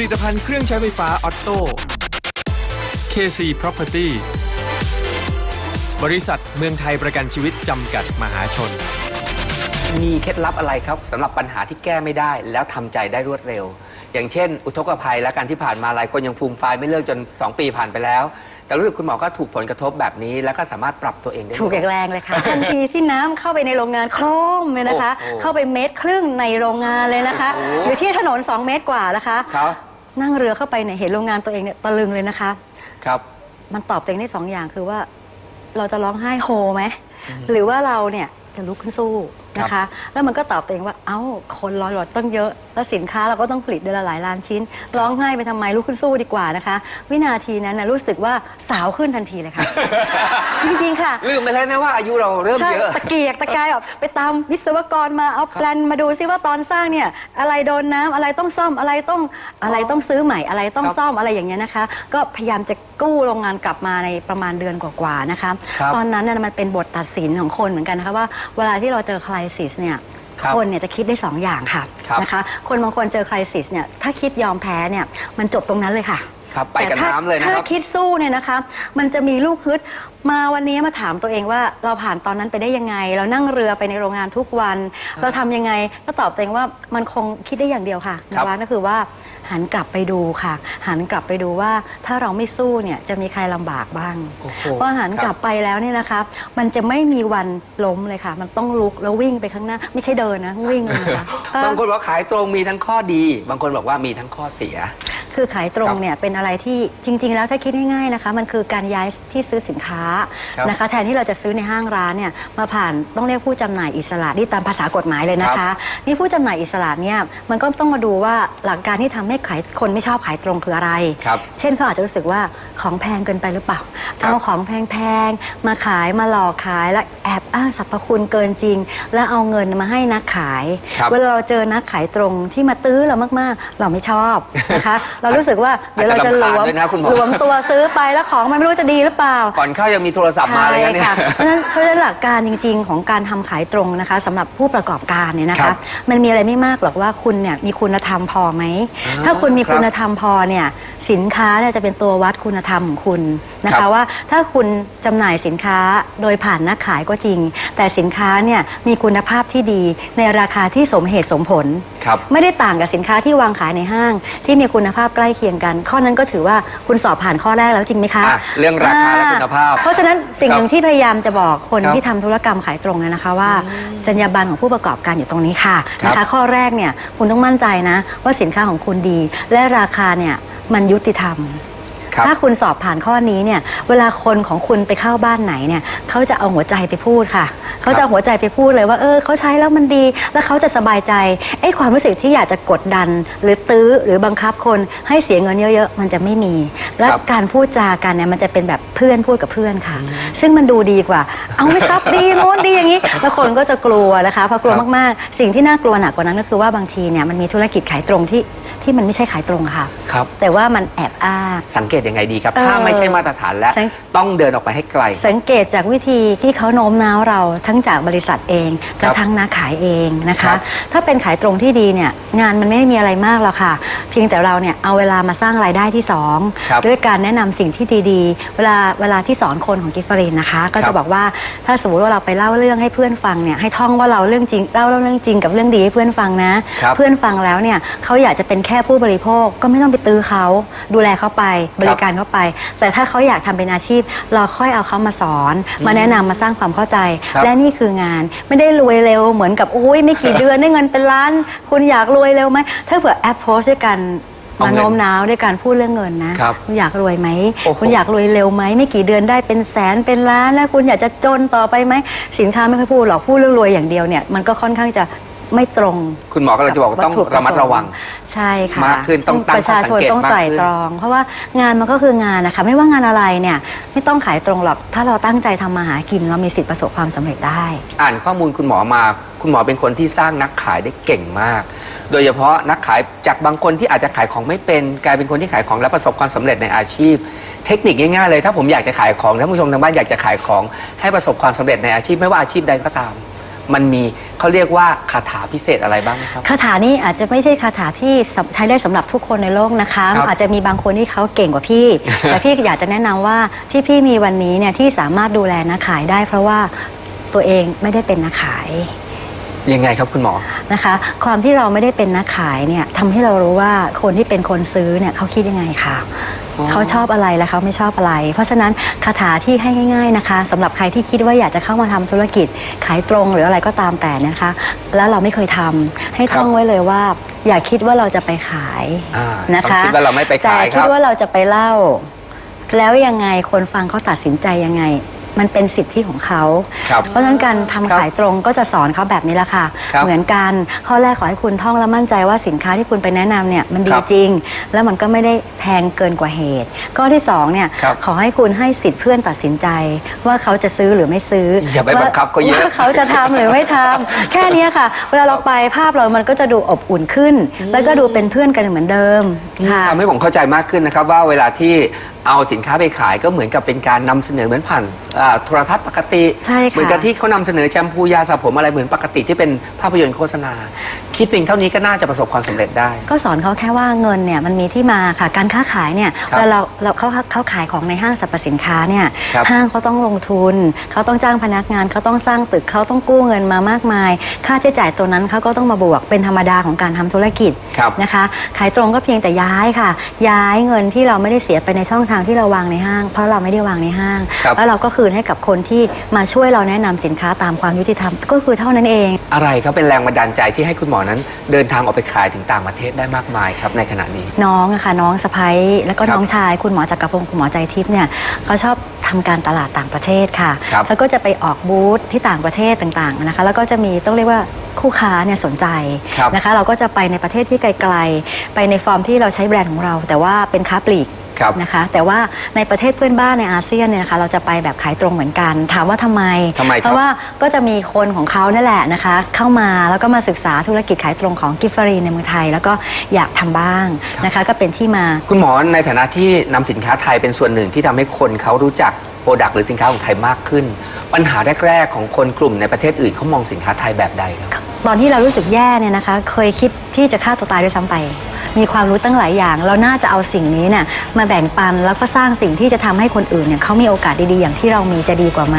ลิตภัณฑ์เครื่องใช้ไฟฟ้าออตโต้ KC Property บริษัทเมืองไทยประกันชีวิตจำกัดมหาชน มีเคล็ดลับอะไรครับสำหรับปัญหาที่แก้ไม่ได้ แล้วทำใจได้รวดเร็ว อย่างเช่น อุทกภัยและการที่ผ่านมาหลายคนยังฟูมไฟายไม่เลิกจน 2 ปีผ่านไปแล้ว แต่รู้สึกคุณหมอก็ถูกผลกระทบแบบนี้ แล้วก็สามารถปรับตัวเองได้ ถูกอย่างแรงเลยค่ะ ทันทีที่น้ำเข้าไปในโรงงานโครมเลยนะคะ โอ้โหเข้าไปเมตรครึ่งในโรงงานเลยนะคะ โอ้โหอยู่ที่ถนน 2 เมตรกว่านะคะ ครับ นั่งเรือเข้าไปเนี่ยเห็นโรงงานตัวเองเนี่ยตะลึงเลยนะคะ ครับ มันตอบตัวเองได้สองอย่างคือว่า เราจะร้องไห้โฮไหมอืมหรือว่าเราเนี่ยจะลุกขึ้นสู้ นะครัคะบแล้วมันก็ตอบตัวเองว่า เอ้า คนรอหลอดต้องเยอะ แล้วสินค้าเราก็ต้องผลิตเดือนละหลายล้านชิ้น ร้องไห้ไปทำไมลุกขึ้นสู้ดีกว่านะคะ วินาทีนั้นนะรู้สึกว่าสาวขึ้นทันทีเลยค่ะ จริงๆค่ะ ลืมไปแล้วนะว่าอายุเราเริ่มใช่เยอะ ตะเกียกตะกายแบบไปตามวิศวกรมาเอาแปลนมาดูซิว่าตอนสร้างเนี่ย อะไรโดนน้ำอะไรต้องซ่อมอะไรต้องอะไรต้องซื้อใหม่อะไรต้องครับซ่อมอะไรอย่างเงี้ยนะคะ ก็พยายามจะกู้โรงงานกลับมาในประมาณเดือนกว่าๆนะคะ ครับ ตอนนั้นน่ะมันเป็นบทตัดสินของคนเหมือนกันนะคะว่าเวลาที่เราเจอคล i ซิสเนี่ยครับคนเนี่ยจะคิดได้สองอย่างค่ะครับ นะคะ คนบางคนเจอคล i ซิสเนี่ยถ้าคิดยอมแพ้เนี่ยมันจบตรงนั้นเลยค่ะ ครับ ไปกับแต่ถ้าน้ำเลยนะถ้าครับคิดสู้เนี่ยนะคะ มันจะมีลูกฮึด มาวันนี้มาถามตัวเองว่าเราผ่านตอนนั้นไปได้ยังไง เรานั่งเรือไปในโรงงานทุกวัน เราทำยังไงก็ตอบตัวเองว่ามันคงคิดได้อย่างเดียวค่ะครันะบว่าก็คือว่า หันกลับไปดูค่ะ หันกลับไปดูว่าถ้าเราไม่สู้เนี่ยจะมีใครลำบากบ้างโอ้โหพอหันกลับไปแล้วเนี่ยนะคะ มันจะไม่มีวันล้มเลยค่ะ มันต้องลุกแล้ววิ่งไปข้างหน้า ไม่ใช่เดินนะวิ่งเลยนะคะ บางคนบอกว่าขายตรงมีทั้งข้อดี บางคนบอกว่ามีทั้งข้อเสีย คือขายตรคงรับเนี่ยเป็นอะไรที่จริง ๆ แล้วถ้าคิดง่ายๆนะคะ มันคือการย้ายที่ซื้อสินค้าครับนะคะ แทนที่เราจะซื้อในห้างร้านเนี่ยมาผ่านต้องเรียกผู้จำหน่ายอิสระนี่ตามภาษากฎหมายเลยนะครัคะบนี่ผู้จำหน่ายอิสระเนี่ยมันก็ต้องมาดูว่าหลักการที่ทำให้ขายคนไม่ชอบขายตรงคืออะไรครับเช่นเขาอาจจะรู้สึกว่า ของแพงเกินไปหรือเปล่าครับเอาของแพงๆ มาขายมาหลอกขายแล้วแอบอ้างสรรพคุณเกินจริง แล้วเอาเงินมาให้นักขายครับเวลาเราเจอนักขายตรงที่มาตื้อเรามากๆ เราไม่ชอบนะคะ เรารู้สึกว่าเดี๋ยวเราจะหลวมอาจจะรำคาญด้วยนะคุณหมอหลวมตัวซื้อไปแล้วของมันไม่รู้จะดีหรือเปล่า ก่อนเข้ายังมีโทรศัพท์มาเลยนะเนี่ยใช่ค่ะเพราะฉะนั้นเพราะฉะนั้นหลักการจริง ๆ ของการทำขายตรงนะคะสำหรับผู้ประกอบการเนี่ยนะครัคะบมันมีอะไรไม่มากหรอกว่าคุณเนี่ยมีคุณธรรมพอไหมอ่าถ้าคุณมีครับคุณธรรมพอเนี่ยสินค้าเนี่ยจะเป็นตัววัดคุณธรรมของคุณนะครัคะบ ว่าถ้าคุณจำหน่ายสินค้าโดยผ่านนักขายก็จริง แต่สินค้าเนี่ยมีคุณภาพที่ดีในราคาที่สมเหตุสมผล ครับ ไม่ได้ต่างกับสินค้าที่วางขายในห้าง ที่มีคุณภาพใกล้เคียงกัน ข้อนั้นก็ถือว่าคุณสอบผ่านข้อแรกแล้วจริงไหมคะอะเรื่องราคาและคุณภาพเพราะฉะนั้นสิ่งครับหนึ่งที่พยายามจะบอกคนครับที่ทำธุรกรรมขายตรงเนี่ยนะคะว่าอืมจรรยาบรรณของผู้ประกอบการอยู่ตรงนี้ค่ะครับนะคะข้อแรกเนี่ยคุณต้องมั่นใจนะ ว่าสินค้าของคุณดี และราคาเนี่ยมันยุติธรรม ครับถ้าคุณสอบผ่านข้อนี้เนี่ย เวลาคนของคุณไปเข้าบ้านไหนเนี่ยเขาจะเอาหัวใจไปพูดค่ะ เขาจะเอาหัวใจไปพูดเลยว่าเออเขาใช้แล้วมันดี แล้วเขาจะสบายใจไอ้ความรู้สึกที่อยากจะกดดัน หรือตื้อหรือบังคับคนให้เสียเงินเยอะๆมันจะไม่มี และครับการพูดจากันเนี่ยมันจะเป็นแบบเพื่อนพูดกับเพื่อนค่ะอืมซึ่งมันดูดีกว่า เอาไหมครับ ดีโน้นดีอย่างนี้ แล้วคนก็จะกลัวนะคะพอกลัวครับ มากๆ สิ่งที่น่ากลัวหนักกว่านั้นก็คือว่าบางทีเนี่ยมันมีธุรกิจขายตรงที่ที่มันไม่ใช่ขายตรงค่ะ ครับ แต่ว่ามันแอบอ้าง สังเกตยังไงดีครับ เออถ้าไม่ใช่มาตรฐานแล้ว สัง ต้องเดินออกไปให้ไกล สังเกตจากวิธีที่เขาโน้มน้าวเราทั้งจากบริษัทเองและครับทั้งนักขายเองนะครัคะ บถ้าเป็นขายตรงที่ดีเนี่ยงานมันไม่ได้มีอะไรมากหรอกค่ะ เพียงแต่เราเนี่ยเอาเวลามาสร้างรายได้ที่สองครับด้วยการแนะนำสิ่งที่ดีๆ เวลาเวลาที่สอนคนของกิฟฟรินนะคะ ก็ครัจะบ บอกว่าถ้าสมมติว่าเราไปเล่าเรื่องให้เพื่อนฟังเนี่ยให้ท่องว่าเราเรื่องจริงเล่าเรื่องจริงกับเรื่องดีให้เพื่อนฟังนะ ครับเพื่อนฟังแล้วเนี่ยเขาอยากจะเป็นแค่ผู้บริโภคก็ไม่ต้องไปตื้อเขาดูแลเขาไปบริการเขาไป แต่ถ้าเขาอยากทำเป็นอาชีพ เราค่อยเอาเขามาสอน มาแนะนำมาสร้างความเข้าใจ ครับและนี่คืองาน ไม่ได้รวยเร็วเหมือนกับอุ้ยไม่กี่เดือนได้เงินเป็นล้าน คุณอยากรวยเร็วไหมถ้าเผื่อแอปโพสด้วยกันเอามาเงินโน้มน้าวด้วยการพูดเรื่องเงินนะครับคุณอยากรวยไหมโอ้โหคุณอยากรวยเร็วไหม ไม่กี่เดือนได้เป็นแสนเป็นล้านแล้วคุณอยากจะจนต่อไปไหม สินค้าไม่ค่อยพูดหรอก พูดเรื่องรวยอย่างเดียวเนี่ย มันก็ค่อนข้างจะ ไม่ตรงคุณหมอก็เลยจะบอกว่าต้องวัตถุประมัดระวัง ใช่ค่ะมากขึ้นต้องตั้งประชาชนข้อสังเกตต้องไตร่มากขึ้นตรอง เพราะว่างานมันก็คืองานนะคะ ไม่ว่างานอะไรเนี่ย ไม่ต้องขายตรงหรอก ถ้าเราตั้งใจทำมาหากินเรามีสิทธิ์ประสบความสำเร็จได้ อ่านข้อมูลคุณหมอมา คุณหมอเป็นคนที่สร้างนักขายได้เก่งมาก โดยเฉพาะนักขายจากบางคนที่อาจจะขายของไม่เป็นกลายเป็นคนที่ขายของและประสบความสำเร็จในอาชีพ เทคนิคง่ายๆเลย ถ้าผมอยากจะขายของท่านผู้ชมทางบ้านอยากจะขายของให้ประสบความสำเร็จในอาชีพไม่ว่าอาชีพใดก็ตาม มันมีเขาเรียกว่าคาถาพิเศษอะไรบ้างไหมครับ คาถานี้อาจจะไม่ใช่คาถาที่สำใช้ได้สำหรับทุกคนในโลกนะคะ ครับอาจจะมีบางคนที่เขาเก่งกว่าพี่ แต่พี่อยากจะแนะนำว่าที่พี่มีวันนี้เนี่ยที่สามารถดูแลนักขายได้ เพราะว่าตัวเองไม่ได้เป็นนักขาย ยังไงครับคุณหมอ นะคะ ความที่เราไม่ได้เป็นนักขายเนี่ยทำให้เรารู้ว่าคนที่เป็นคนซื้อเนี่ยเขาคิดยังไงค่ะอ๋อเขาชอบอะไรและเขาไม่ชอบอะไร เพราะฉะนั้นคาถาที่ให้ง่าย ๆนะคะสำหรับใครที่คิดว่าอยากจะเข้ามาทำธุรกิจขายตรงหรืออะไรก็ตามแต่นะคะ แล้วเราไม่เคยทำให้ท่องไว้เลยว่า อย่าคิดว่าเราจะไปขายอ่านะคะต้องคิดว่าเราไม่ไปแต่ขายคคิดรับว่าเราจะไปเล่า แล้วยังไงคนฟังเขาตัดสินใจยังไง มันเป็นสิทธิของเขา ครับเพราะฉะนั้นการทำครับขายตรงก็จะสอนเขาแบบนี้แหละค่ะ ครับเหมือนกันข้อแรกขอให้คุณท่องและมั่นใจว่าสินค้าที่คุณไปแนะนำเนี่ยมันดีครับจริง แล้วมันก็ไม่ได้แพงเกินกว่าเหตุ ข้อที่สองเนี่ยครับขอให้คุณให้สิทธิ์เพื่อนตัดสินใจ ว่าเขาจะซื้อหรือไม่ซื้ออย่าไปบังคับเขาเยอะว่าเขาจะทำหรือไม่ทำแค่เนี้ยค่ะ เวลาเราไปภาพเรามันก็จะดูอบอุ่นขึ้น แล้วก็ดูเป็นเพื่อนกันเหมือนเดิมค่ะ ทำให้ผมเข้าใจมากขึ้นนะครับว่าเวลาที่ เอาสินค้าไปขายก็เหมือนกับเป็นการนำเสนอเหมือนผ่านอ่าโทรทัศน์ปกติ ใช่ค่ะ เหมือนกับที่เขานำเสนอแชมพูยาสระผมอะไรเหมือนปกติที่เป็นภาพยนตร์โฆษณา คิดเพียงเท่านี้ก็น่าจะประสบความสำเร็จได้ ก็สอนเขาแค่ว่าเงินเนี่ยมันมีที่มาค่ะการค้าขายเนี่ยครับเวลาเราเราเขาเขาขายของในห้างสรรพสินค้าเนี่ยครับห้างเขาต้องลงทุน เขาต้องจ้างพนักงานเขาต้องสร้างตึกเขาต้องกู้เงินมามากมาย ค่าใช้จ่ายตัวนั้นเขาก็ต้องมาบวกเป็นธรรมดาของการทำธุรกิจครับ นะคะ ขายตรงก็เพียงแต่ย้ายค่ะ ย้ายเงินที่เราไม่ได้เสียไปในช่องทางที่เราวางในห้าง เพราะเราไม่ได้วางในห้าง ครับ แล้วเราก็คืนให้กับคนที่มาช่วยเราแนะนำสินค้าตามความยุติธรรมก็คือเท่านั้นเอง อะไรครับเป็นแรงบันดาลใจที่ให้คุณหมอนั้น เดินทางออกไปขายถึงต่างประเทศได้มากมายครับในขณะนี้ น้องอะค่ะน้องสะพ้ยแล้วก็ครับน้องชายคุณหมอจักรพงศ์คุณหมอใจทิพย์เนี่ยเขาชอบทำการตลาดต่างประเทศค่ะ ครับ แล้วก็จะไปออกบูธที่ต่างประเทศต่างๆนะคะ แล้วก็จะมีต้องเรียกว่าคู่ค้าเนี่ยสนใจครับ นะคะ เราก็จะไปในประเทศที่ไกล ๆ ไปในฟอร์มที่เราใช้แบรนด์ของเรา แต่ว่าเป็นค้าปลีก ครับนะคะ แต่ว่าในประเทศเพื่อนบ้านในอาเซียนเนี่ยนะคะเราจะไปแบบขายตรงเหมือนกัน ถามว่าทำไม ทำไมครับ เพราะว่าก็จะมีคนของเขานั่นแหละนะคะ เข้ามาแล้วก็มาศึกษาธุรกิจขายตรงของกิฟฟรีในเมืองไทย แล้วก็อยากทำบ้างนะคะ ก็เป็นที่มา คุณหมอในฐานะที่นำสินค้าไทยเป็นส่วนหนึ่งที่ทำให้คนเขารู้จักโปรดักต์หรือสินค้าของไทยมากขึ้น ปัญหาแรก ๆ ของคนกลุ่มในประเทศอื่นเขามองสินค้าไทยแบบใดครับ ตอนที่เรารู้สึกแย่เนี่ยนะคะ เคยคิดที่จะฆ่าตัวตายด้วยซ้ำไป มีความรู้ตั้งหลายอย่าง เราน่าจะเอาสิ่งนี้เนี่ยมาแบ่งปันแล้วก็สร้างสิ่งที่จะทำให้คนอื่นเนี่ยเขามีโอกาสดีๆอย่างที่เรามีจะดีกว่าไหม